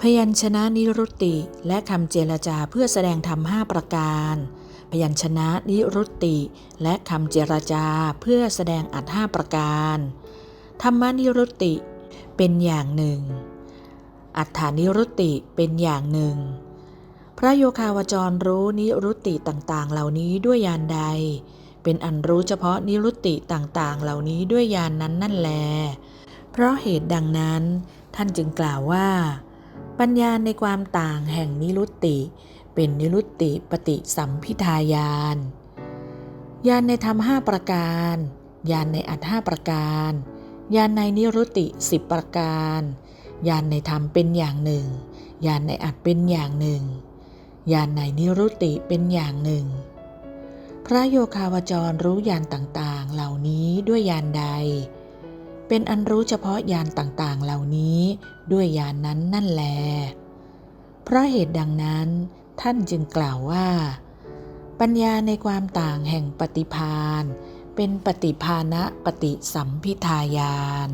พยัญชนะนิรุตติและคำเจรจาเพื่อแสดงธรรมห้าประการ พยัญชนะนิรุตติและคำเจรจาเพื่อแสดงอัตห้าประการ ธรรมนิรุตติเป็นอย่างหนึ่ง อัฏฐานิรุตติเป็นอย่างหนึ่ง พระโยคาวจรรู้นิรุตติต่างๆ เหล่านี้ด้วยยานใด เป็นอันรู้เฉพาะนิรุตติต่างๆ เหล่านี้ด้วยยานนั้นนั่นแล เพราะเหตุดังนั้น ท่านจึงกล่าวว่า ปัญญาในความต่างแห่งนิรุตติ เป็นนิรุตติปฏิสัมพิทายานญาณในธรรมห้าประการญาณในอัตห้าประการญาณในนิรุตติสิบประการญาณในธรรมเป็นอย่างหนึ่งญาณในอัตเป็นอย่างหนึ่งญาณในนิรุตติเป็นอย่างหนึ่ง พระโยคาวจรรู้ญาณต่างๆ เหล่านี้ด้วยญาณใด เป็นอันรู้เฉพาะยานต่างๆ เหล่านี้ด้วยยานนั้นนั่นแล เพราะเหตุดังนั้นท่านจึงกล่าวว่า ปัญญาในความต่างแห่งปฏิพานเป็นปฏิภาณะปฏิสัมพิทายาน